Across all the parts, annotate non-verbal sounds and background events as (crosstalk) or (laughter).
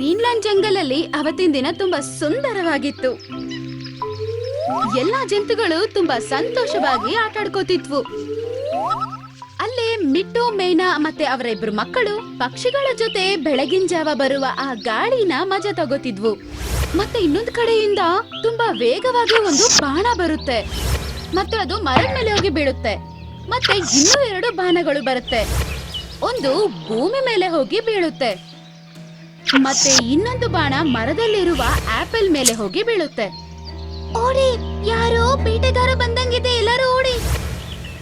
Greenland jungle ಅಲ್ಲಿ ಅವತ್ತಿನ ದಿನ ತುಂಬಾ ಸುಂದರವಾಗಿತ್ತು. ಎಲ್ಲಾ ಜಂತುಗಳು ತುಂಬಾ ಸಂತೋಷವಾಗಿ ಆಟ ಆಡ್ಕೋತಿದ್ವು ಅಲ್ಲೇ ಮಿಟ್ಟು, ಮೇನಾ ಮತ್ತೆ ಅವರ ಇಬ್ರು ಮಕ್ಕಳು ಪಕ್ಷಿಗಳ ಜೊತೆ ಬೆಳಗಿನ ಜಾವ ಬರುವ ಆ ಗಾಳಿನ ಮಜಾ ತಗೋತಿದ್ವು. ಮತ್ತೆ ಇನ್ನೊಂದ್ ಕಡೆಯಿಂದ ತುಂಬಾ ವೇಗವಾಗಿ ಒಂದು ಬಾಣ ಬರುತ್ತೆ. ಮತ್ತೆ ಅದು ಮರದ ಮೇಲೆ ಹೋಗಿ ಬೀಳುತ್ತೆ. ಮತ್ತೆ ಇನ್ನೂ ಎರಡು ಬಾಣಗಳು ಬರುತ್ತೆ. ಒಂದು ಭೂಮಿ ಮೇಲೆ ಹೋಗಿ ಬೀಳುತ್ತೆ. ಮತ್ತೆ ಇನ್ನೊಂದು ಬಾಣ ಮರದಲ್ಲಿರುವ ಆಪಲ್ ಮೇಲೆ ಹೋಗಿ ಬೀಳುತ್ತೆ. ಓಡಿ ಯಾರೋ ಬೇಟೆಗಾರ ಬಂದಂಗಿದೆ ಎಲ್ಲರೂ ಓಡಿ.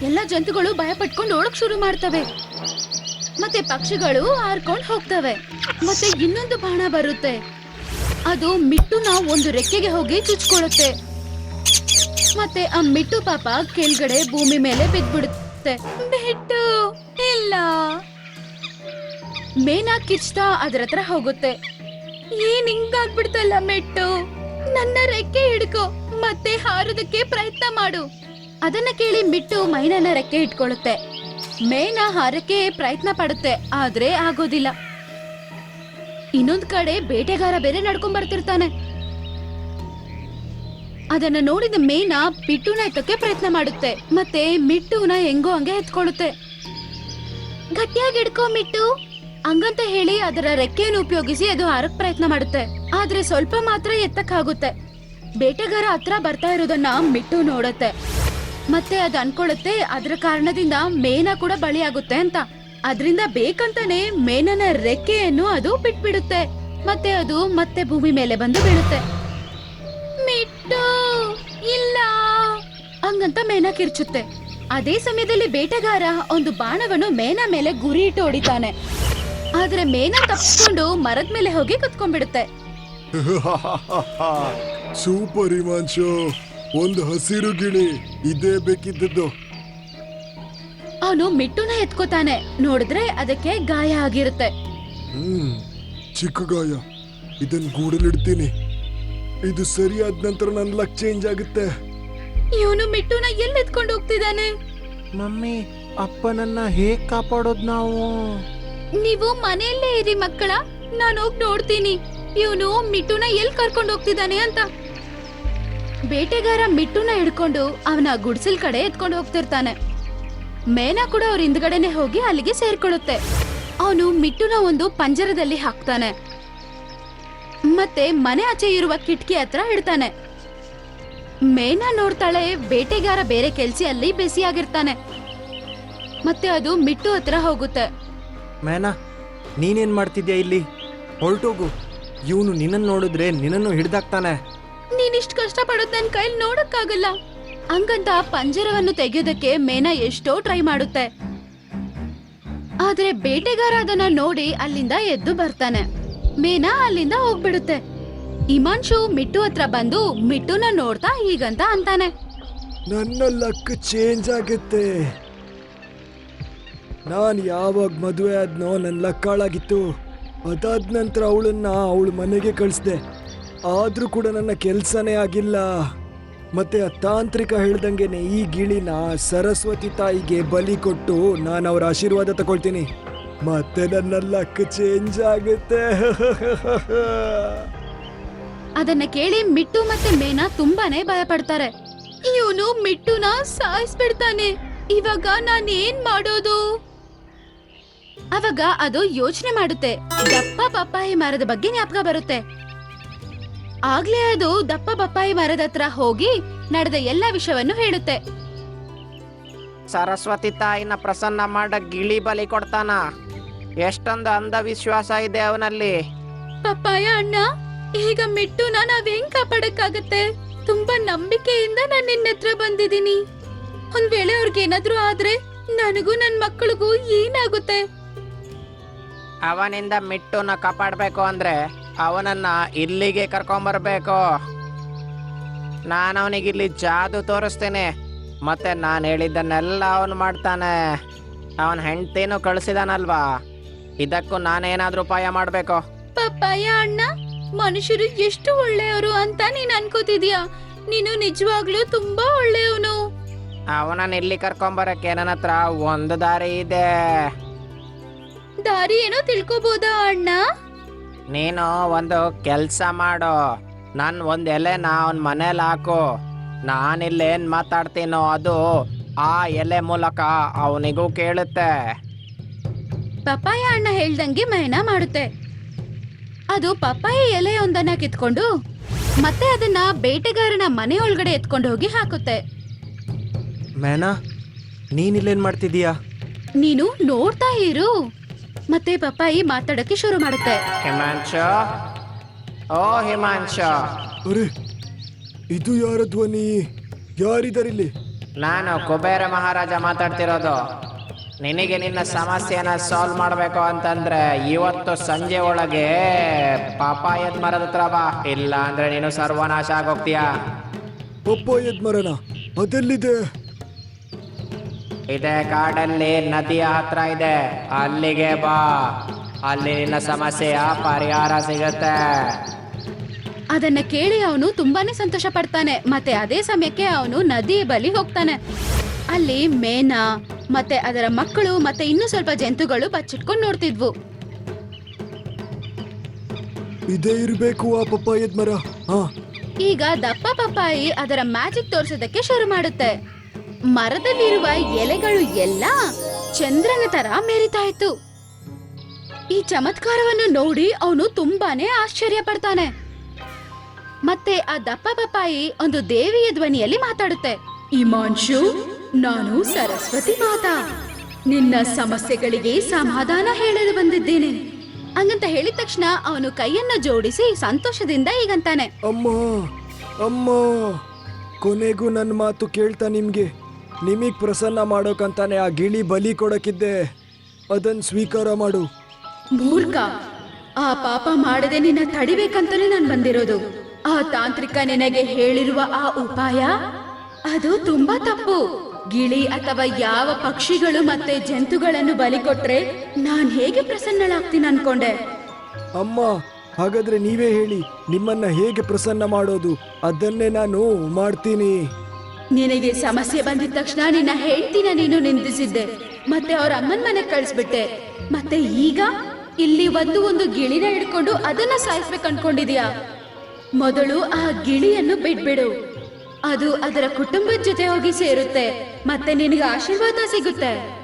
ಎಲ್ಲ ಜಂತುಗಳು ಭಯ ಪಟ್ಕೊಂಡು ಓಡಕ್ ಶುರು ಮಾಡ್ತವೆ. ಮತ್ತೆ ಪಕ್ಷಿಗಳು ಹಾರ್ಕೊಂಡ್ ಹೋಗ್ತವೆ. ಮತ್ತೆ ಇನ್ನೊಂದು ಬಾಣ ಬರುತ್ತೆ. ಅದು ಮಿಟ್ಟುನ ಒಂದು ರೆಕ್ಕೆಗೆ ಹೋಗಿ ಚುಚ್ಕೊಳ್ಳುತ್ತೆ. ಮತ್ತೆ ಆ ಮಿಟ್ಟು ಪಾಪ ಕೆಳಗಡೆ ಭೂಮಿ ಮೇಲೆ ಬಿದ್ದ್ಬಿಡುತ್ತೆ. ಬಿಟ್ಟು ಇಲ್ಲ. ಮೇನಾ ಕಿಚ್ತಾ ಅದ್ರ ಹತ್ರ ಹೋಗುತ್ತೆ. ಏನ್ ಹಿಂಗಾಗ್ಬಿಡ್ತಲ್ಲ ಮೆಟ್ಟು? ನನ್ನ ರೆಕ್ಕೆ ಹಿಡ್ಕೋ, ಮತ್ತೆ ಹಾರೋದಕ್ಕೆ ಪ್ರಯತ್ನ ಮಾಡು. ಅದನ್ನ ಕೇಳಿ ಮಿಟ್ಟು ಮೈನನ ರೆಕ್ಕೆ ಇಟ್ಕೊಳ್ಳುತ್ತೆ. ಮೇನಾ ಹಾರಕ್ಕೆ ಪ್ರಯತ್ನ ಪಡುತ್ತೆ, ಆದ್ರೆ ಆಗೋದಿಲ್ಲ. ಇನ್ನೊಂದ್ ಕಡೆ ಬೇಟೆಗಾರ ಬೇರೆ ನಡ್ಕೊಂಡ್ ಬರ್ತಿರ್ತಾನೆ. ಅದನ್ನ ನೋಡಿದ ಮೇನ ಮಿಟ್ಟುನ ಎತ್ತಕ್ಕೆ ಪ್ರಯತ್ನ ಮಾಡುತ್ತೆ, ಮತ್ತೆ ಮಿಟ್ಟುನ ಹೆಂಗೋ ಹಂಗೆ ಎತ್ಕೊಳ್ಳುತ್ತೆ. ಗಟ್ಟಿಯಾಗಿ ಹಿಡ್ಕೋ ಮಿಟ್ಟು. ಹಂಗಂತ ಹೇಳಿ ಅದರ ರೆಕ್ಕೆಯನ್ನು ಉಪಯೋಗಿಸಿ ಅದು ಹಾರಕ್ ಪ್ರಯತ್ನ ಮಾಡುತ್ತೆ. ಆದ್ರೆ ಸ್ವಲ್ಪ ಮಾತ್ರ ಎತ್ತಕ್ಕಾಗುತ್ತೆ. ಬೇಟೆಗಾರ ಹತ್ರ ಬರ್ತಾ ಇರೋದನ್ನ ಮಿಟ್ಟು ನೋಡುತ್ತೆ. ಮತ್ತೆ ಅದು ಅನ್ಕೊಳ್ಳುತ್ತೆ, ಅದರ ಕಾರಣದಿಂದ ಮೇನ ಕೂಡ ಬಳಿಯಾಗುತ್ತೆ ಅಂತ. ಅದರಿಂದ ಬೇಕಂತಾನೆ ಮೇನನ ರೆಕ್ಕೆಯನ್ನು ಅದು ಬಿಟ್ಬಿಡುತ್ತೆ. ಮತ್ತೆ ಅದು ಮತ್ತೆ ಭೂಮಿ ಮೇಲೆ ಬಂದು ಬೀಳುತ್ತೆ. ಮಿಟ್ಟು! ಇಲ್ಲ! ಹಂಗಂತ ಮೇನ ಕಿರ್ಚುತ್ತೆ. ಅದೇ ಸಮಯದಲ್ಲಿ ಬೇಟೆಗಾರ ಒಂದು ಬಾಣವನ್ನು ಮೇನ ಮೇಲೆ ಗುರಿ ಇಟ್ಟು ಹೊಡಿತಾನೆ. ಆದ್ರೆ ಮೇನ ತಪ್ಪಿಸ್ಕೊಂಡು ಮರದ ಮೇಲೆ ಹೋಗಿ ಕುತ್ಕೊಂಡ್ಬಿಡುತ್ತೆ. (laughs) ಸೂಪರ್ ಹಿಮಾಂಶು ಒಂದು ಹಸಿರು ಗಿಳಿ ಇದೇ ಬೇಕಿದ್ದದ್ದು. ಅವನು ಮಿಟ್ಟುನ ಎತ್ಕೋತಾನೆ ನೋಡಿದ್ರೆ ಅದಕ್ಕೆ ಗಾಯ ಆಗಿರುತ್ತೆ. ಹ್ಮ್ ಚಿಕ್ಕ ಗಾಯ. ಇದನ್ ಗೂಡಲಿಡ್ತೀನಿ. ಇದು ಸರಿಯಾದ ನಂತರ ನನ್ನ ಲಕ್ ಚೇಂಜ್ ಆಗುತ್ತೆ. ಇವನು ಮಿಟ್ಟುನ ಎಲ್ಲಿ ಎತ್ಕೊಂಡು ಹೋಗ್ತಿದ್ದಾನೆ? ಮಮ್ಮಿ ಅಪ್ಪನನ್ನ ಹೇಗ್ ಕಾಪಾಡೋದ್ ನಾವು? ನೀವು ಮನೆಯಲ್ಲೇ ಇರಿ, ಮಕ್ಕಳ. ನಾನು ಹೋಗಿ ನೋಡ್ತೀನಿ. ಇವನು ಮಿಟ್ಟುನ ಎಲ್ಲಿ ಕರ್ಕೊಂಡು ಹೋಗ್ತಿದ್ದಾನೆ ಅಂತ. ಬೇಟೆಗಾರ ಮಿಟ್ಟುನ ಹಿಡ್ಕೊಂಡು ಅವನ ಗುಡ್ಸಲ್ ಕಡೆ ಎತ್ಕೊಂಡು ಹೋಗ್ತಿರ್ತಾನೆ. ಮೇನಾ ಕೂಡ ಅವ್ರ ಹಿಂದ್ಗಡೆನೆ ಹೋಗಿ ಅಲ್ಲಿಗೆ ಸೇರ್ಕೊಳ್ಳುತ್ತೆ. ಅವನು ಮಿಟ್ಟುನ ಒಂದು ಪಂಜರದಲ್ಲಿ ಹಾಕ್ತಾನೆ. ಮತ್ತೆ ಮನೆ ಆಚೆ ಇರುವ ಕಿಟಕಿ ಹತ್ರ ಇಡ್ತಾನೆ. ಮೇನಾ ನೋಡ್ತಾಳೆ, ಬೇಟೆಗಾರ ಬೇರೆ ಕೆಲ್ಸಿ ಅಲ್ಲಿ ಬಿಸಿಯಾಗಿರ್ತಾನೆ ಮತ್ತೆ ಅದು ಮಿಟ್ಟು ಹತ್ರ ಹೋಗುತ್ತೆ. ಮೇನಾ ನೀನೇನ್ ಮಾಡ್ತಿದ್ಯಾ ಇಲ್ಲಿ? ಹೊರಟೋಗು. ಇವನು ನಿನ್ನನ್ನು ನೋಡಿದ್ರೆ ನಿನ್ನನ್ನು ಹಿಡ್ದಾಕ್ತಾನೆ. ನೀನಿಷ್ಟು ಕಷ್ಟ ಪಡೋದ್ ನನ್ ಕೈಲಿ ನೋಡಕ್ಕಾಗಲ್ಲ. ಹಂಗಂತ ಪಂಜರವನ್ನು ತೆಗೆಯೋದಕ್ಕೆ ಮೇನಾ ಎಷ್ಟೋ ಟ್ರೈ ಮಾಡುತ್ತೆ. ಆದ್ರೆ ಬೇಟೆಗಾರ ಅದನ್ನ ನೋಡಿ ಅಲ್ಲಿಂದ ಎದ್ದು ಬರ್ತಾನೆ. ಮೇನಾ ಅಲ್ಲಿಂದ ಹೋಗ್ಬಿಡುತ್ತೆ. ಹಿಮಾಂಶು ಮಿಟ್ಟು ಹತ್ರ ಬಂದು ಮಿಟ್ಟುನ ನೋಡ್ತಾ ಹೀಗಂತ ಅಂತಾನೆ. ನನ್ನ ಲಕ್ ಚೇಂಜ್ ಆಗುತ್ತೆ. ನಾನು ಯಾವಾಗ ಮದುವೆ ಆದ್ನೋ ನನ್ನ ಲಕ್ಕಾಳಾಗಿತ್ತು ಅದಾದ ನಂತರ ಅವಳನ್ನ ಅವಳ ಮನೆಗೆ ಕಳಿಸ್ದೆ. ಆದರೂ ಕೂಡ ನನ್ನ ಕೆಲಸನೇ ಆಗಿಲ್ಲ. ಮತ್ತೆ ಆ ತಾಂತ್ರಿಕ ಹೇಳ್ದಂಗೆನೆ ಈ ಗಿಳಿನ ಸರಸ್ವತಿ ತಾಯಿಗೆ ಬಲಿ ಕೊಟ್ಟು ನಾನು ಅವರ ಆಶೀರ್ವಾದ ತಗೊಳ್ತೀನಿ. ಮತ್ತೆ ನನ್ನ ಲಕ್ ಚೇಂಜ್ ಆಗುತ್ತೆ. (laughs) ಅದನ್ನ ಕೇಳಿ ಮಿಟ್ಟು ಮತ್ತೆ ಮೇನಾ ತುಂಬಾನೇ ಭಯ ಪಡ್ತಾರೆ ಇವನು ಮಿಟ್ಟುನ ಸಾಯಿಸ್ಬಿಡ್ತಾನೆ. ಇವಾಗ ನಾನೇನ್ ಮಾಡೋದು? ಅವಾಗ ಅದು ಯೋಚನೆ ಮಾಡುತ್ತೆ. ದಪ್ಪ ಪಪ್ಪಾಯಿ ಮರದ ಬಗ್ಗೆ ಜ್ಞಾಪಕ ಬರುತ್ತೆ. ಆಗ್ಲೇ ಅದು ದಪ್ಪ ಪಪ್ಪಾಯಿ ಮರದ ಹತ್ರ ಹೋಗಿ ನಡೆದ ಎಲ್ಲ ವಿಷಯವನ್ನು ಹೇಳುತ್ತೆ. ಸರಸ್ವತಿ ತಾಯಿನ ಪ್ರಸನ್ನ ಮಾಡ ಗಿಳಿ ಬಲಿ ಕೊಡ್ತಾನ? ಎಷ್ಟೊಂದು ಅಂಧವಿಶ್ವಾಸ ಇದೆ ಅವನಲ್ಲಿ. ಪಪ್ಪಾಯ ಅಣ್ಣ ಈಗ ಮಿಟ್ಟುನ ನಾನು ಹೆಂಗ್ ಕಾಪಾಡಕ್ಕಾಗತ್ತೆ? ತುಂಬಾ ನಂಬಿಕೆಯಿಂದ ನಾನ್ ನಿನ್ನ ಹತ್ರ ಬಂದಿದ್ದೀನಿ. ಒಂದ್ ವೇಳೆ ಅವ್ರಿಗೇನಾದ್ರೂ ಆದ್ರೆ ನನಗೂ ನನ್ ಮಕ್ಕಳಿಗೂ ಏನಾಗುತ್ತೆ? ಅವನಿಂದ ಮಿಟ್ಟುನ ಕಾಪಾಡಬೇಕು ಅಂದ್ರೆ ಅವನನ್ನ ಇಲ್ಲಿಗೆ ಕರ್ಕೊಂಬರ್ಬೇಕು. ನಾನು ಅವನಿಗೆ ಇಲ್ಲಿ ಜಾದು ತೋರಿಸ್ತೇನೆ. ಮತ್ತೆ ನಾನು ಹೇಳಿದ್ದನ್ನೆಲ್ಲ ಅವನು ಮಾಡ್ತಾನೆ. ಅವನ ಹೆಂಡ್ತಿನೂ ಕಳಿಸಿದಾನಲ್ವಾ? ಇದಕ್ಕೂ ನಾನೇನಾದ್ರೂ ಉಪಾಯ ಮಾಡಬೇಕು? ಪಪ್ಪಾಯ ಅಣ್ಣ ಮನುಷ್ಯರು ಎಷ್ಟು ಒಳ್ಳೆಯವರು ಅಂತ ನೀನ್ ಅನ್ಕೋತಿದ್ಯಾ? ನೀನು ನಿಜವಾಗ್ಲೂ ತುಂಬಾ ಒಳ್ಳೆಯವನು. ಅವನನ್ನ ಇಲ್ಲಿ ಕರ್ಕೊಂಬರಕ್ಕೆ ನನ್ನ ಹತ್ರ ಒಂದು ದಾರಿ ಇದೆ. ದಾರಿ ಏನೋ ತಿಳ್ಕೊಬೋದಾ ಅಣ್ಣ? ನೀನು ಒಂದು ಕೆಲಸ ಮಾಡು. ನನ್ ಒಂದ್ ನಾ ಅವನ್ ಮನೇಲಿ ಹಾಕು. ನಾನಿಲ್ಲೇನು ಮಾತಾಡ್ತೀನೋ ಅದು ಆ ಎಲೆ ಮೂಲಕ ಅವನಿಗೂ ಕೇಳುತ್ತೆ. ಪಪ್ಪಾಯ ಅಣ್ಣ ಹೇಳ್ದಂಗೆ ಮೇನಾ ಮಾಡುತ್ತೆ. ಅದು ಪಪ್ಪಾಯ ಎಲೆಯೊಂದನ್ನ ಕಿತ್ಕೊಂಡು ಮತ್ತೆ ಅದನ್ನ ಬೇಟೆಗಾರನ ಮನೆ ಒಳಗಡೆ ಎತ್ಕೊಂಡು ಹೋಗಿ ಹಾಕುತ್ತೆ. ಮೇನಾ ನೀನಿಲ್ಲೇನು ಮಾಡ್ತಿದ್ದೀಯಾ? ನೀನು ನೋಡ್ತಾ ಇರು. ಮತ್ತೆ ಪಪ್ಪಾಯಿ ಮಾತಾಡಕ್ಕೆ ಶುರು ಮಾಡುತ್ತೆ. ಹಿಮಾಂಶು? ಓ ಹಿಮಾಂಶು. ಅರೆ ಇದು ಯಾರ ಧ್ವನಿ? ಯಾರಿದಾರಿಲ್ಲಿ? ನಾನು ಕುಬೇರ ಮಹಾರಾಜ ಮಾತಾಡ್ತಿರೋದು. ನಿನಗೆ ನಿನ್ನ ಸಮಸ್ಯೆನ ಸಾಲ್ವ್ ಮಾಡಬೇಕು ಅಂತಂದ್ರೆ ಇವತ್ತು ಸಂಜೆ ಒಳಗೆ ಪಾಪಾಯದ ಮರದ ಹತ್ರ ಬಾ. ಇಲ್ಲ ಅಂದ್ರೆ ನೀನು ಸರ್ವನಾಶ ಆಗೋಗ್ತೀಯಾ. ಪಪ್ಪಾಯದ್ ಮರನ ಅದೆಲ್ಲಿದೆ? ಇದೇ ಕಾಡಲ್ಲಿ ನದಿಯ ಹತ್ರ ಇದೆ. ಅಲ್ಲಿಗೆ ಬಾ. ಅಲ್ಲಿ ನಿನ್ನ ಸಮಸ್ಯೆಯ ಪರಿಹಾರ ಸಿಗುತ್ತೆ. ಅದನ್ನ ಕೇಳಿ ಅವನು ತುಂಬಾನೇ ಸಂತೋಷ ಪಡ್ತಾನೆ. ಮತ್ತೆ ಅದೇ ಸಮಯಕ್ಕೆ ಅವನು ನದಿ ಬಲಿ ಹೋಗ್ತಾನೆ. ಅಲ್ಲಿ ಮೇನಾ ಮತ್ತೆ ಅದರ ಮಕ್ಕಳು ಮತ್ತೆ ಇನ್ನೂ ಸ್ವಲ್ಪ ಜಂತುಗಳು ಬಚ್ಚಿಟ್ಕೊಂಡು ನೋಡ್ತಿದ್ವು. ಇದೇ ಇರಬೇಕು ಆ ಪಪ್ಪಾಯದ ಮರ ಹಾ. ಈಗ ದಪ್ಪ ಪಪ್ಪಾಯಿ ಅದರ ಮ್ಯಾಜಿಕ್ ತೋರಿಸೋದಕ್ಕೆ ಶುರು ಮಾಡುತ್ತೆ. ಮರದಲ್ಲಿರುವ ಎಲೆಗಳು ಎಲ್ಲ ಚಂದ್ರನ ತರ ಮೆರಿತಾ ಇತ್ತು. ಈ ಚಮತ್ಕಾರವನ್ನು ನೋಡಿ ಅವನು ತುಂಬಾನೇ ಆಶ್ಚರ್ಯ ಪಡ್ತಾನೆ ಮತ್ತೆ ಆ ದಪ್ಪ ಪಪ್ಪಾಯಿ ಒಂದು ದೇವಿಯ ಧ್ವನಿಯಲ್ಲಿ ಮಾತಾಡುತ್ತೆ. ಇಮಾನ್ಶು ನಾನು ಸರಸ್ವತಿ ಮಾತಾ. ನಿನ್ನ ಸಮಸ್ಯೆಗಳಿಗೆ ಸಮಾಧಾನ ಹೇಳಲು ಬಂದಿದ್ದೇನೆ. ಹಂಗಂತ ಹೇಳಿದ ತಕ್ಷಣ ಅವನು ಕೈಯನ್ನ ಜೋಡಿಸಿ ಸಂತೋಷದಿಂದ ಈಗಂತಾನೆ ಅಮ್ಮ ಅಮ್ಮ, ಕೊನೆಗೂ ನನ್ನ ಮಾತು ಕೇಳ್ತಾ ನಿಮ್ಗೆ. ನಿಮಗ್ ಪ್ರಸನ್ನ ಮಾಡೋಕಂತಾನೆ ಆ ಗಿಳಿ ಬಲಿ ಕೊಡಕ್ಕಿದ್ದೆ. ಅದನ್ ಸ್ವೀಕಾರ ಮಾಡು. ಮೂರ್ಖ ಆ ಪಾಪ ಮಾಡದೆ ನಿನ್ನ ತಡಿಬೇಕಂತಾನೆ ನಾನ್ ಬಂದಿರೋದು. ಆ ತಾಂತ್ರಿಕ ನಿನಗೆ ಹೇಳಿರುವ ಆ ಉಪಾಯ? ಅದು ತುಂಬಾ ತಪ್ಪು. ಗಿಳಿ ಅಥವಾ ಯಾವ ಪಕ್ಷಿಗಳು ಮತ್ತೆ ಜಂತುಗಳನ್ನು ಬಲಿ ಕೊಟ್ರೆ ನಾನ್ ಹೇಗೆ ಪ್ರಸನ್ನಳಾಗ್ತೀನಿ ಅನ್ಕೊಂಡೆ? ಅಮ್ಮ ಹಾಗಾದ್ರೆ ನೀವೇ ಹೇಳಿ ನಿಮ್ಮನ್ನ ಹೇಗೆ ಪ್ರಸನ್ನ ಮಾಡೋದು? ಅದನ್ನೇ ನಾನು ಮಾಡ್ತೀನಿ. ನಿನಗೆ ಸಮಸ್ಯೆ ಬಂದಿದ ತಕ್ಷಣ ನಿನ್ನ ಹೆಂಡತಿನ ನೀನು ನಿಂದಿಸಿದ್ದೆ. ಮತ್ತೆ ಅವ್ರ ಅಮ್ಮನ ಮನೆಗೆ ಕಳಿಸ್ಬಿಟ್ಟೆ. ಮತ್ತೆ ಈಗ ಇಲ್ಲಿ ಒಂದು ಒಂದು ಗಿಳಿನ ಹಿಡ್ಕೊಂಡು ಅದನ್ನ ಸಾಯಿಸ್ಬೇಕು ಅನ್ಕೊಂಡಿದ್ಯಾ? ಮೊದಲು ಆ ಗಿಳಿಯನ್ನು ಬಿಟ್ಬಿಡು. ಅದು ಅದರ ಕುಟುಂಬದ ಜೊತೆ ಹೋಗಿ ಸೇರುತ್ತೆ. ಮತ್ತೆ ನಿನಗೆ ಆಶೀರ್ವಾದ ಸಿಗುತ್ತೆ.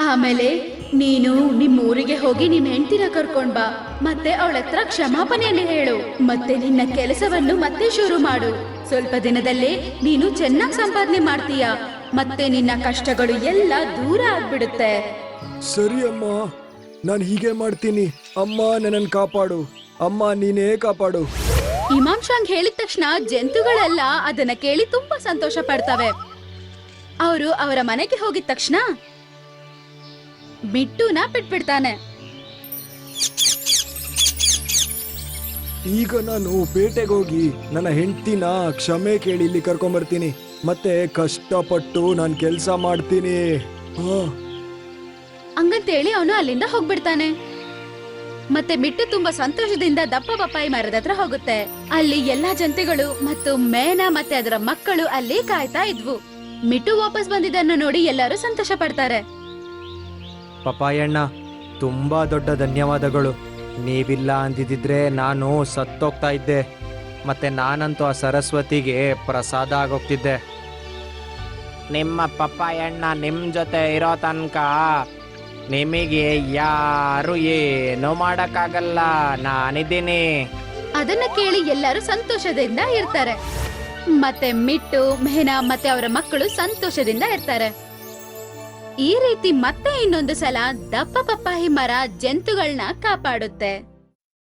ಆಮೇಲೆ ನೀನು ನಿಮ್ ಊರಿಗೆ ಹೋಗಿ ನಿಮ್ ಹೆಂಡತಿನ ಕರ್ಕೊಂಡ್ ಬಾ. ಮತ್ತೆ ಅವಳ ಹತ್ರ ಕ್ಷಮಾಪಣೆಯನ್ನು ಹೇಳು. ಮತ್ತೆ ನಿನ್ನ ಕೆಲಸವನ್ನು ಮತ್ತೆ ಶುರು ಮಾಡು. ಸ್ವಲ್ಪ ದಿನದಲ್ಲೇ ನೀನು ಚೆನ್ನಾಗಿ ಸಂಪಾದನೆ ಮಾಡ್ತೀಯ? ಮತ್ತೆ ನಿನ್ನ ಕಷ್ಟಗಳು ಎಲ್ಲ ದೂರ ಆಗ್ಬಿಡುತ್ತೆ. ಸರಿ ಅಮ್ಮ. ನಾನು ಹೀಗೆ ಮಾಡ್ತೀನಿ. ಅಮ್ಮ ನನ್ನನ್ನು ಕಾಪಾಡು. ಅಮ್ಮ ನೀನೇ ಕಾಪಾಡು. ಇಮಾಮ್ ಶಾಂಗ್ ಹೇಳಿದ ತಕ್ಷಣ ಜಂತುಗಳೆಲ್ಲ ಅದನ್ನ ಕೇಳಿ ತುಂಬಾ ಸಂತೋಷ ಪಡ್ತವೆ. ಅವರು ಅವರ ಮನೆಗೆ ಹೋಗಿದ ತಕ್ಷಣ ಮಿಟ್ಟುನ ಬಿಟ್ಬಿಡ್ತಾನೆ. ಈಗ ನಾನು ಪೇಟೆಗೆ ಹೋಗಿ ನನ್ನ ಹೆಂಡತಿನ ಕ್ಷಮೆ ಕೇಳಿ ಇಲ್ಲಿ ಕರ್ಕೊಂಬರ್ತೀನಿ. ಮತ್ತೆ ಕಷ್ಟಪಟ್ಟು ನಾನು ಕೆಲಸ ಮಾಡ್ತೀನಿ. ಹಾ. ಹಂಗಂತೇಳಿ ಅವನು ಅಲ್ಲಿಂದ ಹೋಗ್ಬಿಡ್ತಾನೆ. ಮತ್ತೆ ಮಿಟ್ಟು ತುಂಬಾ ಸಂತೋಷದಿಂದ ದಪ್ಪ ಬಪ್ಪಾಯಿ ಮರದ ಹತ್ರ ಹೋಗುತ್ತೆ. ಅಲ್ಲಿ ಎಲ್ಲಾ ಜಂತೆಗಳು ಮತ್ತು ಮೇನ ಮತ್ತೆ ಅದರ ಮಕ್ಕಳು ಅಲ್ಲಿ ಕಾಯ್ತಾ ಇದ್ವು. ಮಿಟ್ಟು ವಾಪಸ್ ಬಂದಿದ್ದನ್ನು ನೋಡಿ ಎಲ್ಲರೂ ಸಂತೋಷ ಪಡ್ತಾರೆ. ಪಪಾಯಣ್ಣ ತುಂಬ ದೊಡ್ಡ ಧನ್ಯವಾದಗಳು. ನೀವಿಲ್ಲ ಅಂದಿದ್ದಿದ್ರೆ ನಾನು ಸತ್ತೋಗ್ತಾ ಇದ್ದೆ. ಮತ್ತೆ ನಾನಂತೂ ಆ ಸರಸ್ವತಿಗೆ ಪ್ರಸಾದ ಆಗೋಗ್ತಿದ್ದೆ. ನಿಮ್ಮ ಪಪ್ಪಾಯಣ್ಣ ನಿಮ್ ಜೊತೆ ಇರೋ ತನಕ ನಿಮಗೆ ಯಾರು ಏನು ಮಾಡಕ್ಕಾಗಲ್ಲ. ನಾನಿದ್ದೀನಿ. ಅದನ್ನ ಕೇಳಿ ಎಲ್ಲರೂ ಸಂತೋಷದಿಂದ ಇರ್ತಾರೆ. ಮತ್ತೆ ಮಿಟ್ಟು, ಮೆಹನಾ ಮತ್ತೆ ಅವರ ಮಕ್ಕಳು ಸಂತೋಷದಿಂದ ಇರ್ತಾರೆ. ಈ ರೀತಿ ಮತ್ತೆ ಇನ್ನೊಂದು ಸಲ ದಪ್ಪ ಪಪ್ಪಾಯಿ ಮರ ಜಂತುಗಳನ್ನ ಕಾಪಾಡುತ್ತೆ.